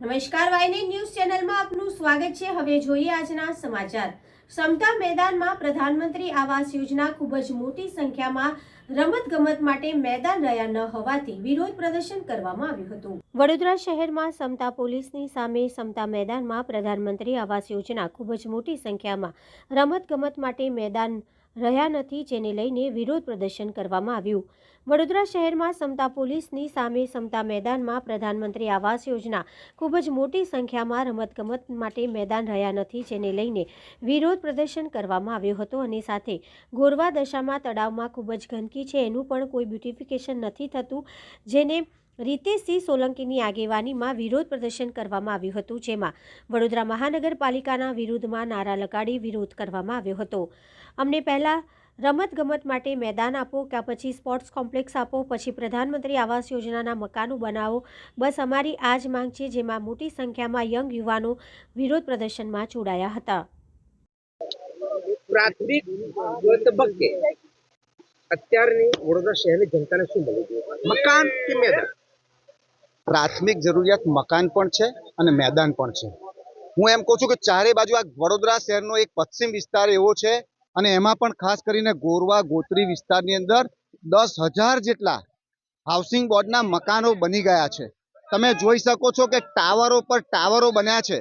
નમસ્કાર, વાયની ન્યૂઝ ચેનલમાં આપનું સ્વાગત છે. હવે જોઈએ આજના સમાચાર. સમતા મેદાનમાં પ્રધાનમંત્રી આવાસ યોજના ખૂબ જ મોટી સંખ્યામાં રમતગમત માટે મેદાન રહ્યા ન હોવાથી વિરોધ પ્રદર્શન કરવામાં આવ્યું હતું. વડોદરા શહેરમાં સમતા પોલીસની સામે સમતા મેદાનમાં પ્રધાનમંત્રી આવાસ યોજના ખૂબ જ મોટી સંખ્યામાં રમતગમત માટે મેદાન રહ્યા નથી જેને લઈને વિરોધ પ્રદર્શન કરવામાં આવ્યું. વડોદરા શહેરમાં સમતા પોલીસની સામે સમતા મેદાનમાં પ્રધાનમંત્રી આવાસ યોજના ખૂબ જ મોટી સંખ્યામાં રમતગમત માટે મેદાન રહ્યા નથી જેને લઈને વિરોધ પ્રદર્શન કરવામાં આવ્યો હતો અને સાથે ગોરવા દશામાં તળાવમાં ખૂબ જ ગંદકી છે, એનું પણ કોઈ બ્યુટિફિકેશન નથી થતું, જેને રીતેશસિંહ સોલંકીની આગેવાનીમાં વિરોધ પ્રદર્શન કરવામાં આવ્યું હતું, જેમાં વડોદરા મહાનગરપાલિકાના વિરુદ્ધમાં નારા લગાડી વિરોધ કરવામાં આવ્યો હતો. અમને પહેલાં રમતગમત માટે મેદાન આપો કે પછી સ્પોર્ટ્સ કોમ્પ્લેક્સ આપો, પછી પ્રધાનમંત્રી આવાસ યોજનાના મકાનો બનાવો. બસ અમારી આ જ માંગ છે, જેમાં મોટી સંખ્યામાં યંગ યુવાનો વિરોધ પ્રદર્શનમાં જોડાયા હતા. પ્રાથમિક અત્યારની વડોદરા શહેરની જનતાને શું મળવું મકાન કે મેદાન? પ્રાથમિક જરૂરિયાત મકાન પણ છે અને મેદાન પણ છે. હું એમ કહું છું કે ચારે બાજુ આ વડોદરા શહેરનો એક પશ્ચિમ વિસ્તાર એવો છે અને એમાં પણ ખાસ કરીને ગોરવા, ગોત્રી વિસ્તારની અંદર દસ હજાર જેટલા હાઉસિંગ બોર્ડના મકાનો બની ગયા છે. તમે જોઈ શકો છો કે ટાવરો પર ટાવરો બન્યા છે.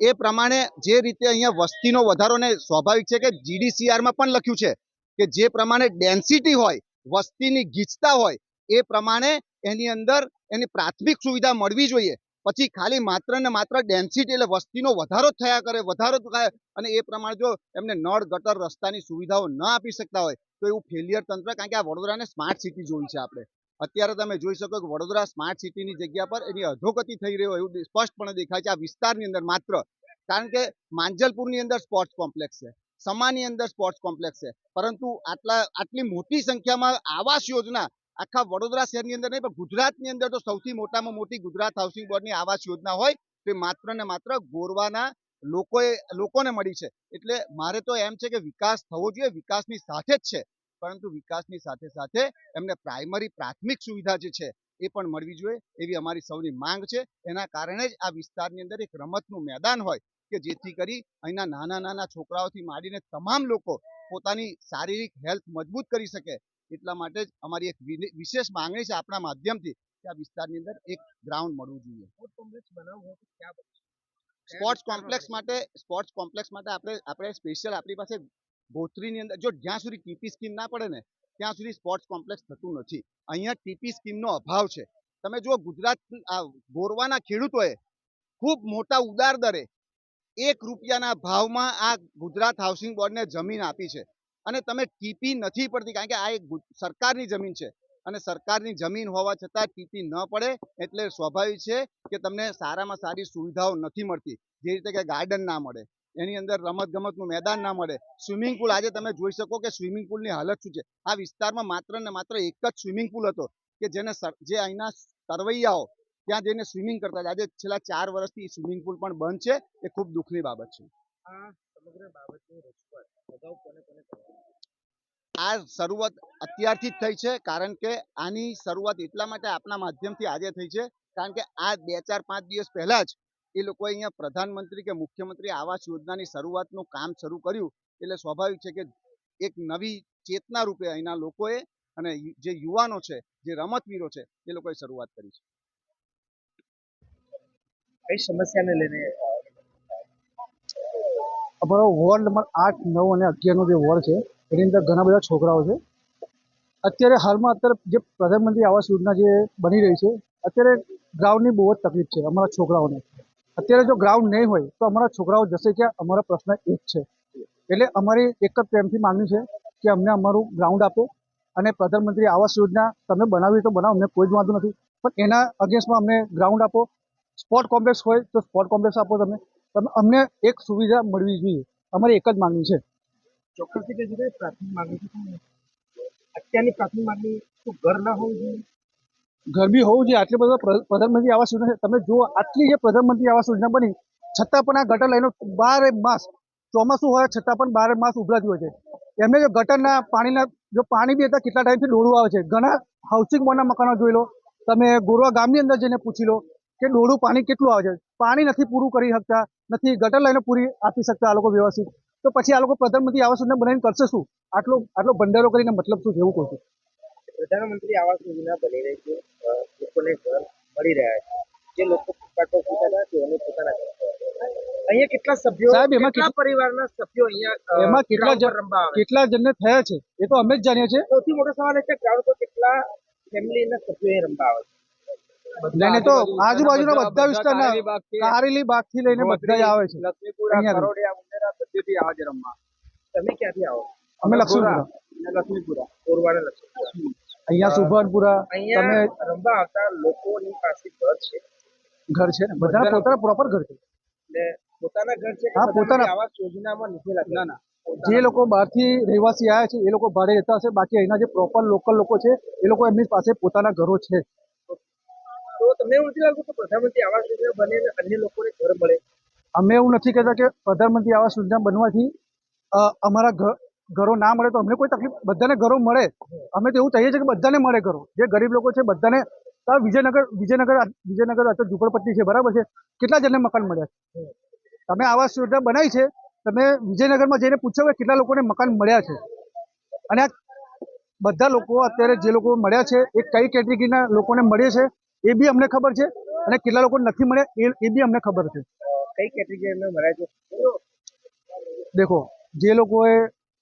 એ પ્રમાણે જે રીતે અહીંયા વસ્તીનો વધારો ને સ્વાભાવિક છે કે જીડીસીઆરમાં પણ લખ્યું છે કે જે પ્રમાણે ડેન્સિટી હોય, વસ્તીની ગીચતા હોય, એ પ્રમાણે એની અંદર એની પ્રાથમિક સુવિધા મળવી જોઈએ. પછી ખાલી માત્ર ને માત્ર ડેન્સિટી એટલે વસ્તીનો વધારો થયા કરે, વધારો થાય અને એ પ્રમાણે જો એમને નળ, ગટર, રસ્તાની સુવિધાઓ ન આપી શકતા હોય, તો એવું ફેલિયર તંત્ર કારણ કે આ વડોદરાને સ્માર્ટ સિટી જોઈ છે આપણે. અત્યારે તમે જોઈ શકો કે વડોદરા સ્માર્ટ સિટીની જગ્યા પર એની અધોગતિ થઈ રહ્યો એવું સ્પષ્ટપણે દેખાય છે આ વિસ્તારની અંદર માત્ર. કારણ કે માંજલપુરની અંદર સ્પોર્ટ્સ કોમ્પ્લેક્સ છે, સમાની અંદર સ્પોર્ટ્સ કોમ્પ્લેક્સ છે. પરંતુ આટલા, આટલી મોટી સંખ્યામાં આવાસ યોજના આખા વડોદરા શહેરની અંદર નહીં, પણ ગુજરાતની અંદર તો સૌથી મોટામાં મોટી ગુજરાત હાઉસિંગ બોર્ડની આવાસ યોજના હોય, તે માત્ર ને માત્ર ગોરવાના લોકોએ, લોકોને મળી છે. એટલે મારે તો એમ છે કે વિકાસ થવો જોઈએ, વિકાસની સાથે જ છે. પરંતુ વિકાસની સાથે સાથે એમને પ્રાઇમરી પ્રાથમિક સુવિધા જે છે, એ પણ મળવી જોઈએ, એવી અમારી સૌની માંગ છે. એના કારણે જ આ વિસ્તારની અંદર એક રમતનું મેદાન હોય, કે જેથી કરી અહીંના નાના નાના છોકરાઓથી માંડીને તમામ લોકો પોતાની શારીરિક હેલ્થ મજબૂત કરી શકે એટલા માટે જ અમારી એક વિશેષ માંગણી છે આપણા માધ્યમથી કે આ વિસ્તારની અંદર એક ગ્રાઉન્ડ મળવું જોઈએ. સ્પોર્ટ્સ કોમ્પ્લેક્સ માટે સ્પોર્ટ્સ કોમ્પ્લેક્સ માટે આપણે આપણે સ્પેશિયલ આપણી પાસે ગોત્રીની અંદર જો જ્યાં સુધી ટીપી સ્કીમ ના પડે ને ત્યાં સુધી સ્પોર્ટ્સ કોમ્પ્લેક્સ થતું નથી. અહીંયા ટીપી સ્કીમનો અભાવ છે. તમે જુઓ ગુજરાત ગોરવાના ખેડૂતોએ ખૂબ મોટા ઉદાર દરે એક રૂપિયાના ભાવમાં આ ગુજરાત હાઉસિંગ બોર્ડને જમીન આપી છે. અને તમે ટીપી નથી પડતી, કારણ કે આ એક સરકારની જમીન છે. અને સરકારની જમીન હોવા છતાં ટીપી ન પડે, એટલે સ્વાભાવિક છે કે તમને સારામાં સારી સુવિધાઓ નથી મળતી. જે રીતે કે ગાર્ડન ના મળે, એની અંદર રમત ગમતનું મેદાન ના મળે. સ્વિમિંગ પુલ આજે તમે જોઈ શકો કે સ્વિમિંગ પુલની હાલત શું છે. આ વિસ્તારમાં માત્ર ને માત્ર એક જ સ્વિમિંગ પુલ હતો, કે જેને જે અહીંના તરવૈયાઓ ત્યાં જઈને સ્વિમિંગ કરતા આજે છેલ્લા ચાર વર્ષથી સ્વિમિંગ પુલ પણ બંધ છે. એ ખૂબ દુઃખની બાબત છે. સમગ્ર બાબતની રજૂઆત અગાઉ કોને કોને આ શરૂઆત અત્યારથી જ થઈ છે કારણ કે આની શરૂઆત એટલા માટે આપના માધ્યમથી આજે થઈ છે કારણ કે આ બે ચાર પાંચ દિવસ પહેલા જ એ લોકોએ અહીંયા પ્રધાનમંત્રી કે મુખ્યમંત્રી આવાસ યોજનાની શરૂઆતનું કામ શરૂ કર્યું. એટલે સ્વાભાવિક છે કે એક નવી ચેતના રૂપે અહીંના લોકોએ અને જે યુવાનો છે જે રમતવીરો છે એ લોકોએ શરૂઆત કરી છે. કઈ સમસ્યાને લઈને અમારો વોર્ડ નંબર આઠ, નવ અને અગિયારનો જે વોર્ડ છે, એની અંદર ઘણા બધા છોકરાઓ છે. અત્યારે હાલમાં અત્યારે જે પ્રધાનમંત્રી આવાસ યોજના જે બની રહી છે, અત્યારે ગ્રાઉન્ડની બહુ જ તકલીફ છે અમારા છોકરાઓને. અત્યારે જો ગ્રાઉન્ડ નહીં હોય, તો અમારા છોકરાઓ જશે ક્યાં? અમારો પ્રશ્ન એ જ છે. એટલે અમારી એક જ પ્રેમથી માંગણી છે કે અમને અમારું ગ્રાઉન્ડ આપો અને પ્રધાનમંત્રી આવાસ યોજના તમે બનાવી તો બનાવો, અમને કોઈ જ વાંધો નથી. પણ એના અગેન્સ્ટમાં અમને ગ્રાઉન્ડ આપો. સ્પોર્ટ કોમ્પ્લેક્સ હોય તો સ્પોર્ટ કોમ્પ્લેક્સ આપો તમે. તમે અમને એક સુવિધા મળવી જોઈએ. અમારી એક જ માંગણી છે. ચોક્કસથી કહી શકાય પ્રાથમિક માંગણી છે અત્યારની પ્રાથમિક માંગણી શું ઘર ના હોવું જોઈએ? ઘર બી હોવું જોઈએ. આટલી બધા પ્રધાનમંત્રી આવાસ યોજના તમે જુઓ આટલી જે પ્રધાનમંત્રી આવાસ યોજના બની છતાં પણ આ ગટર લાઈનો બારે માસ ચોમાસું હોય છતાં પણ બારે માસ ઉભરાતી હોય છે. એમને જો ગટરના પાણીના જો પાણી બી હતા કેટલા ટાઈમથી ડોળું આવે છે? ઘણા હાઉસિંગ બોર્ડના મકાનો જોઈ લો. તમે ગોરવા ગામની અંદર જઈને પૂછી લો. કે ડોળું પાણી કેટલું આવે છે? પાણી નથી પૂરું કરી શકતા નથી ગટર લઈને પૂરી આપી શકતા આ લોકો વ્યવસ્થિત. તો પછી આ લોકો પ્રધાનમંત્રી આવાસ યોજના બનાવીને કરશે શું? આટલો આટલો ભંડારો કરીને મતલબ શું છે એવું કહું છું? પ્રધાનમંત્રી આવાસ યોજના બની રહી છે લોકોને ઘર મળી રહ્યા છે. જે લોકો ફૂટપાથ પર તેઓને પોતાના અહીંયા કેટલા સભ્યો સાહેબ, એમાં કેટલા પરિવારના સભ્યો અહીંયા એમાં કેટલા? કેટલા જણને થયા છે? એ તો અમે જ જાણીએ છીએ. સૌથી મોટો સવાલ એ છે ગ્રાઉન્ડ પર કેટલા ફેમિલીના સભ્યો રમવા આવે છે? લઈને તો આજુબાજુના બધા વિસ્તારના કારેલી બાગથી લઈને બધા જ આવે છે. તમે ક્યાંથી આવો? અમે લક્ષ્મીપુરા. લક્ષ્મીપુરા કોરવાને લક્ષ્મીપુરા. અહીંયા સુભાનપુરા તમે રમવા આવતા લોકોની પાસે ઘર છે. ઘર છે ને? બધા પોતાના પ્રોપર ઘર છે. એટલે પોતાના ઘર છે હા, પોતાના. આવા યોજનામાં લીધેલા ના જે લોકો બહારથી રહેવાસી આવ્યા છે એ લોકો ભાડે રહેતા હશે બાકી અહીંના જે પ્રોપર લોકલ લોકો છે એ લોકો એમની પાસે પોતાના ઘરો છે. તો તમને પ્રધાનમંત્રી આવાસ યોજના બને અને અન્ય લોકોને ઘર મળે? અમે એવું નથી કહેતા કે પ્રધાનમંત્રી આવાસ યોજના બનવાથી અમારા ઘરો ના મળે તો અમને કોઈ તકલીફ, બધાને ઘરો મળે. અમે તો એવું કહીએ છીએ કે બધાને મળે ઘરો. જે ગરીબ લોકો છે બધાને વિજયનગર વિજયનગર વિજયનગર અત્યારે ઝુંપડપટ્ટી છે, બરાબર છે? કેટલા જણને મકાન મળ્યા છે? તમે આવાસ યોજના બનાવી છે, તમે વિજયનગરમાં જઈને પૂછો કે કેટલા લોકોને મકાન મળ્યા છે? અને બધા લોકો અત્યારે જે લોકો મળ્યા છે, એ કઈ કેટેગરીના લોકોને મળે છે? એ બી અમને ખબર છે અને કેટલા લોકો નથી મળ્યા એ એ બી અમને ખબર છે. કઈ કેટેગરીને મળ્યા છે? દેખો જે લોકોએ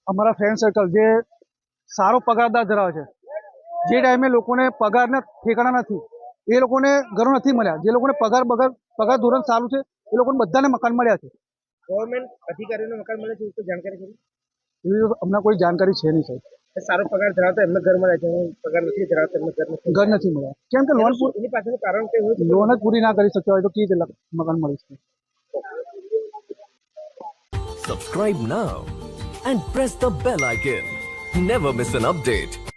અમારા ફ્રેન્ડ સર્કલ જે સારો પગારદાર ધરાવે છે જે ટાઈમે લોકોને પગારના ઠેકાણા નથી એ લોકોને ઘરો નથી મળ્યા. જે લોકોને પગાર બગાર પગાર ધોરણ સારું છે એ લોકોને બધાને મકાન મળ્યા છે. ગવર્મેન્ટ અધિકારીઓને મકાન મળે છે જાણકારી કરી એવી અમને કોઈ જાણકારી છે નહીં સાહેબ. સારો પગાર ધરાવતા એમને ઘર મળે. છે હું પગાર નથી ધરાવતા એમને ઘર નથી ઘર નથી મળ્યા. કેમ કે લોન એની પાછળનું કારણ કે લોન જ પૂરી ના કરી શક્યો હોય તો કઈ રીતે મકાન મળી શકે? Subscribe now and press the bell icon never miss an update.